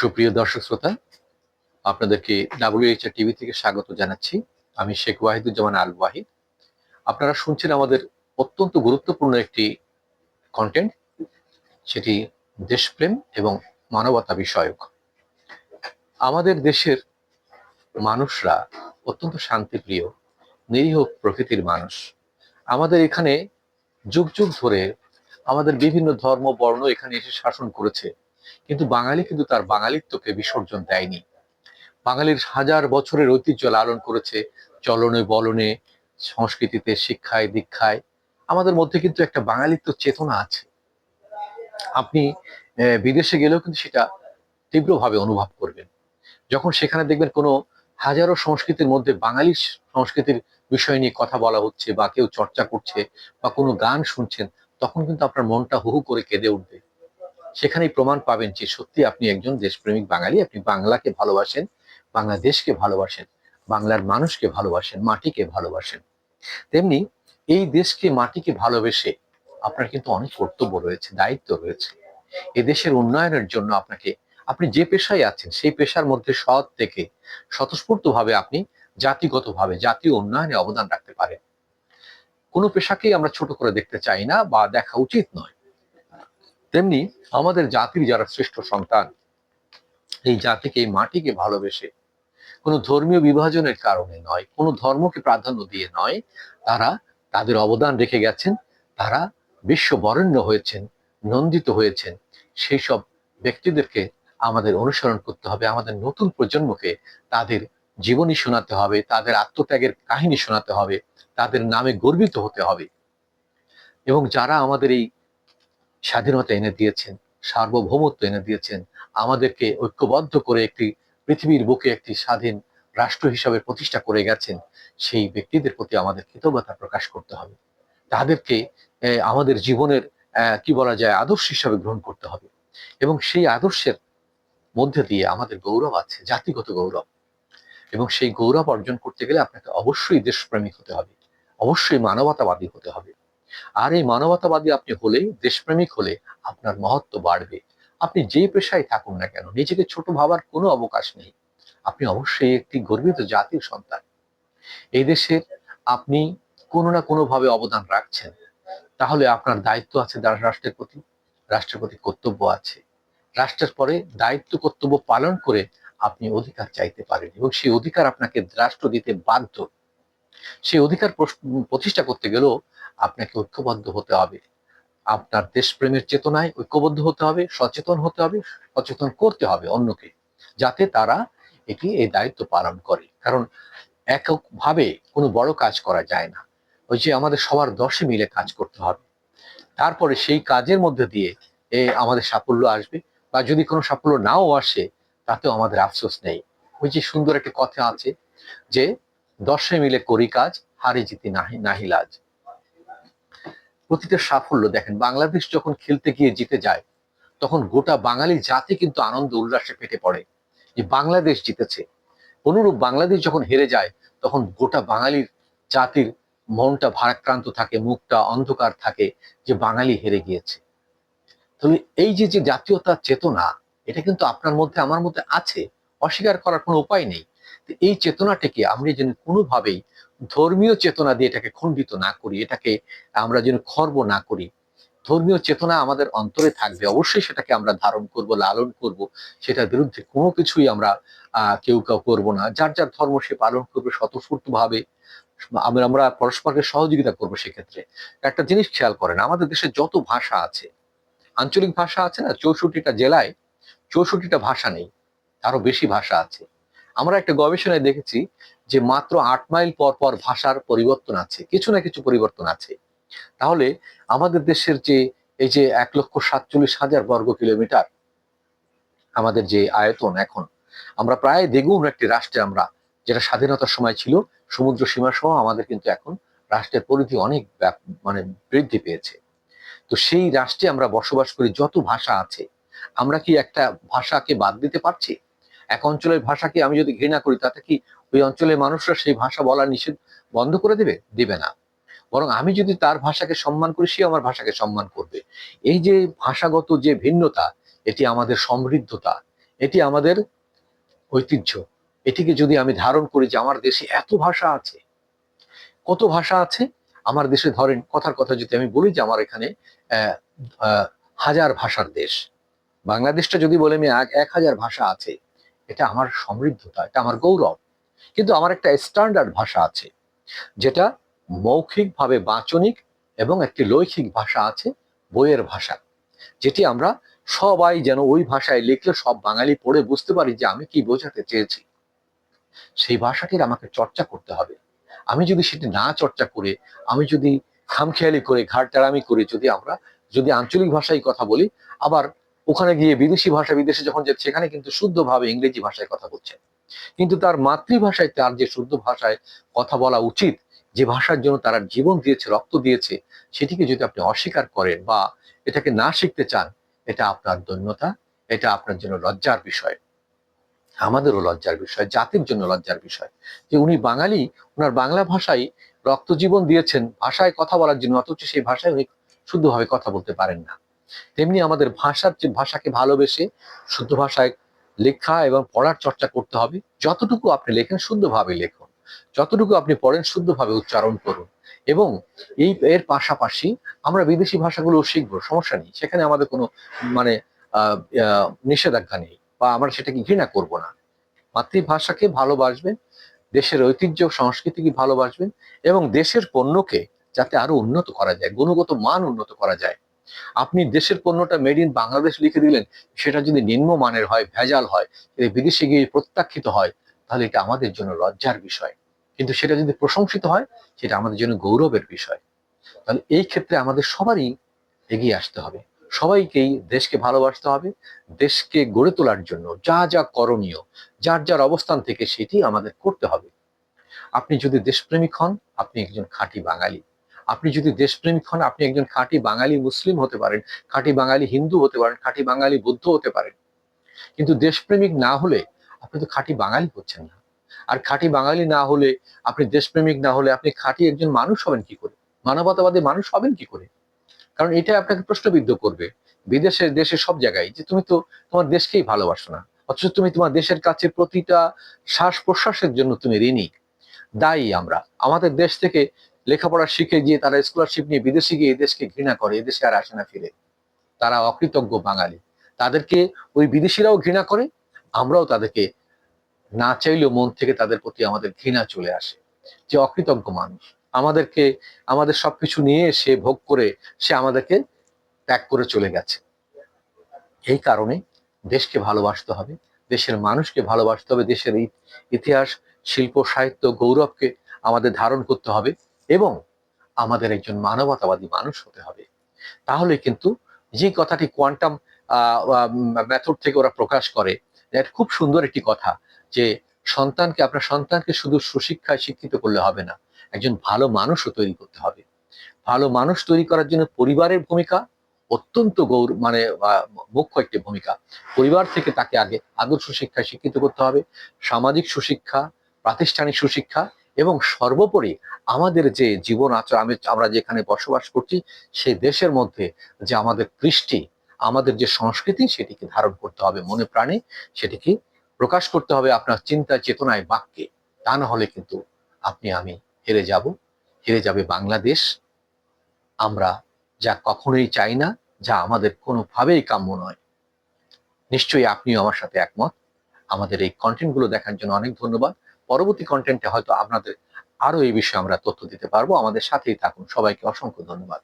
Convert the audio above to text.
সুপ্রিয় দর্শক শ্রোতা, আপনাদেরকে ডাব্লিউএইচআর টিভি থেকে স্বাগত জানাচ্ছি। আমি শেখ ওয়াহিদুজ্জামান আল ওয়াহিদ আপনারা শুনছেন আমাদের অত্যন্ত গুরুত্বপূর্ণ একটি কন্টেন্ট সেটি দেশপ্রেম এবং মানবতা বিষয়ক। আমাদের দেশের মানুষরা অত্যন্ত শান্তিপ্রিয়, নিরীহ প্রকৃতির মানুষ। আমাদের এখানে যুগ যুগ ধরে আমাদের বিভিন্ন ধর্ম, বর্ণ এখানে এসে শাসন করেছে। কিন্তু বাঙালি কিন্তু তার বাঙালিত্বকে বিসর্জন দেয়নি। বাঙালির হাজার বছরের ঐতিহ্য লালন করেছে চলনে বলনে, সংস্কৃতিতে, শিক্ষায়, দীক্ষায়। আমাদের মধ্যে কিন্তু একটা বাঙালিত্ব চেতনা আছে। আপনি বিদেশে গেলেও কিন্তু সেটা তীব্রভাবে অনুভব করবেন। যখন সেখানে দেখবেন কোনো হাজারো সংস্কৃতির মধ্যে বাঙালি সংস্কৃতির বিষয় নিয়ে কথা বলা হচ্ছে বা কেউ চর্চা করছে বা কোনো গান শুনছেন, তখন কিন্তু আপনার মনটা হু হু করে কেঁদে উঠবে। সেখানেই প্রমাণ পাবেন যে সত্যি আপনি একজন দেশপ্রেমিক বাঙালি, আপনি বাংলাকে ভালোবাসেন, বাংলাদেশকে ভালোবাসেন, বাংলার মানুষকে ভালোবাসেন, মাটিকে ভালোবাসেন। তেমনি এই দেশকে, মাটিকে ভালোবেসে আপনার কিন্তু অনেক কর্তব্য রয়েছে, দায়িত্ব রয়েছে। এ দেশের উন্নয়নের জন্য আপনাকে, আপনি যে পেশায় আছেন, সেই পেশার মধ্যে সৎ থেকে স্বতঃস্ফূর্তভাবে আপনি জাতিগতভাবে, জাতীয় উন্নয়নে অবদান রাখতে পারেন। কোনো পেশাকেই আমরা ছোট করে দেখতে চাই না বা দেখা উচিত নয়। তেমনি আমাদের জাতির যারা শ্রেষ্ঠ সন্তান, এই জাতিকে, এই মাটিকে ভালোবেসে কোনো ধর্মীয় বিভাজনের কারণে নয়, কোনো ধর্মকে প্রাধান্য দিয়ে নয়, তারা তাদের অবদান রেখে গেছেন, তারা বিশ্ব বরেণ্য হয়েছেন, নন্দিত হয়েছেন। সেই সব ব্যক্তিদেরকে আমাদের অনুসরণ করতে হবে, আমাদের নতুন প্রজন্মকে তাদের জীবনী শোনাতে হবে, তাদের আত্মত্যাগের কাহিনী শোনাতে হবে, তাদের নামে গর্বিত হতে হবে। এবং যারা আমাদের এই স্বাধীনতা এনে দিয়েছেন, সার্বভৌমত্ব এনে দিয়েছেন, আমাদেরকে ঐক্যবদ্ধ করে একটি পৃথিবীর বুকে একটি স্বাধীন রাষ্ট্র হিসাবে প্রতিষ্ঠা করে গেছেন, সেই ব্যক্তিদের প্রতি আমাদের কৃতজ্ঞতা প্রকাশ করতে হবে। তাদেরকে আমাদের জীবনের কি বলা যায়, আদর্শ হিসাবে গ্রহণ করতে হবে। এবং সেই আদর্শের মধ্যে দিয়ে আমাদের গৌরব আছে, জাতিগত গৌরব। এবং সেই গৌরব অর্জন করতে গেলে আপনাকে অবশ্যই দেশপ্রেমিক হতে হবে, অবশ্যই মানবতাবাদী হতে হবে। আর এই মানবতাবাদী আপনি হলেই দেশপ্রেমিক হলে আপনার মহত্ব বাড়বে। আপনি যে পেশায় থাকুন না কেন, নিজেকে ছোট ভাবার কোনো অবকাশ নেই। আপনি অবশ্যই একটি গর্বিত জাতির সন্তান। এই দেশের আপনি কোনো না কোনো ভাবে অবদান রাখছেন। তাহলে আপনার দায়িত্ব আছে রাষ্ট্রের প্রতি। রাষ্ট্রের প্রতি কর্তব্য আছে। রাষ্ট্রের পরে দায়িত্ব, কর্তব্য পালন করে আপনি অধিকার চাইতে পারেন এবং সেই অধিকার আপনাকে রাষ্ট্র দিতে বাধ্য। সেই অধিকার প্রতিষ্ঠা করতে গেলেও আপনাকে ঐক্যবদ্ধ হতে হবে। আপনার দেশপ্রেমের চেতনায় ঐক্যবদ্ধ হতে হবে, সচেতন হতে হবে, সচেতন করতে হবে অন্যকে, যাতে তারা এটি, এই দায়িত্ব পালন করে। কারণ এককভাবে কোনো বড় কাজ করা যায় না। ওই যে আমাদের সবার দশে মিলে কাজ করতে হবে। তারপরে সেই কাজের মধ্যে দিয়ে এ আমাদের সাফল্য আসবে বা যদি কোনো সাফল্য নাও আসে, তাতেও আমাদের আফসোস নেই। ওই যে সুন্দর একটা কথা আছে যে দশে মিলে করি কাজ, হারে জিতি নাহি লাজ। প্রতিটা সাফল্য দেখেন, বাংলাদেশ যখন খেলতে গিয়ে জিতে যায়, তখন গোটা বাঙালি জাতি কিন্তু আনন্দ, উল্লাসে ফেটে পড়ে যে বাংলাদেশ জিতেছে। অনুরূপ বাংলাদেশ যখন হেরে যায়, তখন গোটা বাঙালির জাতির মনটা ভারাক্রান্ত থাকে, মুখটা অন্ধকার থাকে যে বাঙালি হেরে গিয়েছে। তাহলে এই যে যে জাতীয়তার চেতনা, এটা কিন্তু আপনার মধ্যে, আমার মধ্যে আছে, অস্বীকার করার কোনো উপায় নেই। এই চেতনাটাকে আমরা যেন কোনোভাবেই ধর্মীয় চেতনা দিয়ে এটাকে খণ্ডিত না করি, এটাকে আমরা যেন খর্ব না করি। ধর্মীয় চেতনা আমাদের অন্তরে থাকবে, অবশ্যই সেটাকে আমরা ধারণ করব, লালন করব, সেটার বিরুদ্ধে কোনো কিছুই আমরা কেউ কেউ করব না। যার যার ধর্ম সে পালন করবে স্বতঃস্ফূর্ত ভাবে আমরা আমরা পরস্পরকে সহযোগিতা করব সেক্ষেত্রে। একটা জিনিস খেয়াল করেন, আমাদের দেশে যত ভাষা আছে, আঞ্চলিক ভাষা আছে না, চৌষট্টিটা জেলায় চৌষট্টিটা ভাষা নেই আরও বেশি ভাষা আছে। আমরা একটা গবেষণায় দেখেছি যে মাত্র আট মাইল পর পর ভাষার পরিবর্তন আছে, কিছু না কিছু পরিবর্তন আছে। তাহলে আমাদের দেশের যে এই যে এক লক্ষ সাতচল্লিশ হাজার বর্গ কিলোমিটার আমাদের যে আয়তন এখন, আমরা প্রায় দ্বিগুণ একটি রাষ্ট্রে আমরা, যেটা স্বাধীনতার সময় ছিল, সমুদ্র সীমা সহ আমাদের কিন্তু এখন রাষ্ট্রের পরিধি অনেক মানে বৃদ্ধি পেয়েছে। তো সেই রাষ্ট্রে আমরা বসবাস করি যত ভাষা আছে, আমরা কি একটা ভাষাকে বাদ দিতে পারছি? এক অঞ্চলের ভাষাকে আমি যদি ঘৃণা করি, তাতে কি ওই অঞ্চলের মানুষরা সেই ভাষা বলা নিষেধ বন্ধ করে দেবে? দিবে না। বরং আমি যদি তার ভাষাকে সম্মান করি সে আমার ভাষাকে সম্মান করবে। এই যে ভাষাগত যে ভিন্নতা, এটি আমাদের সমৃদ্ধতা, এটি আমাদের ঐতিহ্য। এটিকে যদি আমি ধারণ করি যে আমার দেশে এত ভাষা আছে, কত ভাষা আছে? আমার দেশে ধরেন, কথার কথা যদি আমি বলি যে আমার এখানে হাজার ভাষার দেশ। বাংলাদেশটা যদি বলে আমি এক হাজার ভাষা আছে। এটা আমার সমৃদ্ধতা, এটা আমার গৌরব। কিন্তু আমার একটা স্ট্যান্ডার্ড ভাষা আছে, যেটা মৌখিকভাবে বাচনিক এবং একটি লৈখিক ভাষা আছে, বইয়ের ভাষা, যেটি আমরা সবাই যেন ওই ভাষায় লিখলে সব বাঙালি পড়ে বুঝতে পারি যে আমি কি বোঝাতে চেয়েছি। সেই ভাষাটির আমাকে চর্চা করতে হবে। আমি যদি সেটি না চর্চা করে, আমি যদি খামখেয়ালি করে ঘাটটারামি করে যদি আমরা যদি আঞ্চলিক ভাষায় কথা বলি, আবার ওখানে গিয়ে বিদেশি ভাষা, বিদেশে যখন যাচ্ছে, সেখানে কিন্তু শুদ্ধভাবে ইংরেজি ভাষায় কথা বলছে। কিন্তু তার মাতৃভাষায় তার যে শুদ্ধ ভাষায় কথা বলা উচিত, যে ভাষার জন্য তারা জীবন দিয়েছে, রক্ত দিয়েছে, সেটিকে যদি আপনি অস্বীকার করেন বা এটাকে না শিখতে চান, এটা আপনার দৈন্যতা, এটা আপনার জন্য লজ্জার বিষয়। আমাদেরও লজ্জার বিষয়, জাতির জন্য লজ্জার বিষয়। যে উনি বাঙালি ওনার বাংলা ভাষায় রক্ত জীবন দিয়েছেন, ভাষায় কথা বলার জন্য, অথচ সেই ভাষায় উনি শুদ্ধভাবে কথা বলতে পারেন না। তেমনি আমাদের ভাষার যে ভাষাকে ভালোবেসে শুদ্ধ ভাষায় লেখা এবং পড়ার চর্চা করতে হবে। যতটুকু আপনি লেখেন শুদ্ধভাবে লেখুন। যতটুকু আপনি পড়েন শুদ্ধভাবে উচ্চারণ করুন। এবং এই এর পাশাপাশি আমরা বিদেশি ভাষাগুলো শিখব, সমস্যা নেই। সেখানে আমাদের কোনো মানে নিষেধাজ্ঞা নেই বা আমরা সেটাকে ঘৃণা করব না। মাতৃভাষাকে ভালোবাসবেন, দেশের ঐতিহ্য, সংস্কৃতিকে ভালোবাসবেন এবং দেশের পণ্যকে যাতে আরও উন্নত করা যায়, গুণগত মান উন্নত করা যায়। আপনি দেশের পণ্যটা মেড ইন বাংলাদেশ লিখে দিলেন, সেটা যদি নিম্ন মানের হয়, ভেজাল হয় বিদেশে গিয়ে প্রত্যাখ্যিত হয়, তাহলে এটা আমাদের জন্য লজ্জার বিষয়। কিন্তু সেটা যদি প্রশংসিত হয়, সেটা আমাদের জন্য গৌরবের বিষয়। তাহলে এই ক্ষেত্রে আমাদের সবারই এগিয়ে আসতে হবে। সবাইকেই দেশকে ভালোবাসতে হবে, দেশকে গড়ে তোলার জন্য যা যা করণীয়, যার যার অবস্থান থেকে সেটি আমাদের করতে হবে। আপনি যদি দেশপ্রেমিক হন, আপনি একজন খাঁটি বাঙালি। আপনি যদি দেশপ্রেমিক হন, আপনি একজন খাঁটি বাঙালি মুসলিম হতে পারেন, খাঁটি বাঙালি হিন্দু হতে পারেন, খাঁটি বাঙালি বৌদ্ধ হতে পারেন। কিন্তু দেশপ্রেমিক না হলে আপনি তো খাঁটি বাঙালি হচ্ছেন না। আর খাঁটি বাঙালি না হলে, আপনি দেশপ্রেমিক না হলে আপনি খাঁটি একজন মানুষ হবেন কি করে? মানবতাবাদী মানুষ হবেন কি করে? কারণ এটা আপনাকে প্রশ্নবিদ্ধ করবে। বিদেশে, দেশে সব জায়গায় যে তুমি তো তোমার দেশকেই ভালোবাসো না। অথচ তুমি তোমার দেশের কাছে প্রতিটা শ্বাস প্রশ্বাসের জন্য তুমি ঋণী। দায়ী আমরা। আমাদের দেশ থেকে লেখাপড়া শিখে গিয়ে, তারা স্কলারশিপ নিয়ে বিদেশে গিয়ে দেশকে ঘৃণা করে এদেশে আর আসে না ফিরে। তারা অকৃতজ্ঞ বাঙালি। তাদেরকে ওই বিদেশিরাও ঘৃণা করে, আমরাও তাদেরকে না চাইলেও মন থেকে তাদের প্রতি আমাদের ঘৃণা চলে আসে। যে অকৃতজ্ঞ মানুষ। আমাদেরকে, আমাদের সবকিছু নিয়ে সে ভোগ করে, সে আমাদেরকে ত্যাগ করে চলে গেছে। এই কারণে দেশকে ভালোবাসতে হবে, দেশের মানুষকে ভালোবাসতে হবে, দেশের ইতিহাস, শিল্প, সাহিত্য, গৌরবকে আমাদের ধারণ করতে হবে। এবং আমাদের একজন মানবতাবাদী মানুষ হতে হবে। তাহলে কিন্তু যে কথাটি কোয়ান্টাম মেথড থেকে ওরা প্রকাশ করে খুব সুন্দর একটি কথা যে সন্তানকে, আপনার সন্তানকে শুধু সুশিক্ষায় শিক্ষিত করলে হবে না, একজন ভালো মানুষও তৈরি করতে হবে। ভালো মানুষ তৈরি করার জন্য পরিবারের ভূমিকা অত্যন্ত গৌর মানে মুখ্য একটি ভূমিকা। পরিবার থেকে তাকে আগে আদর্শ শিক্ষায় শিক্ষিত করতে হবে, সামাজিক সুশিক্ষা, প্রাতিষ্ঠানিক সুশিক্ষা এবং সর্বোপরি আমাদের যে জীবন আচরণ, আমি, আমরা যেখানে বসবাস করছি, সেই দেশের মধ্যে যে আমাদের কৃষ্টি, আমাদের যে সংস্কৃতি, সেটিকে ধারণ করতে হবে মনে প্রাণে, সেটিকে প্রকাশ করতে হবে আপনার চিন্তা, চেতনায়, বাক্যে। তা না হলে কিন্তু আপনি, আমি হেরে যাব। হেরে যাবে বাংলাদেশ। আমরা যা কখনোই চাই না, যা আমাদের কোনোভাবেই কাম্য নয়। নিশ্চয়ই আপনিও আমার সাথে একমত। আমাদের এই কন্টেন্টগুলো দেখার জন্য অনেক ধন্যবাদ। পরবর্তী কন্টেন্টে হয়তো আপনাদের আরও এই বিষয়ে আমরা তথ্য দিতে পারব। আমাদের সাথেই থাকুন। সবাইকে অসংখ্য ধন্যবাদ।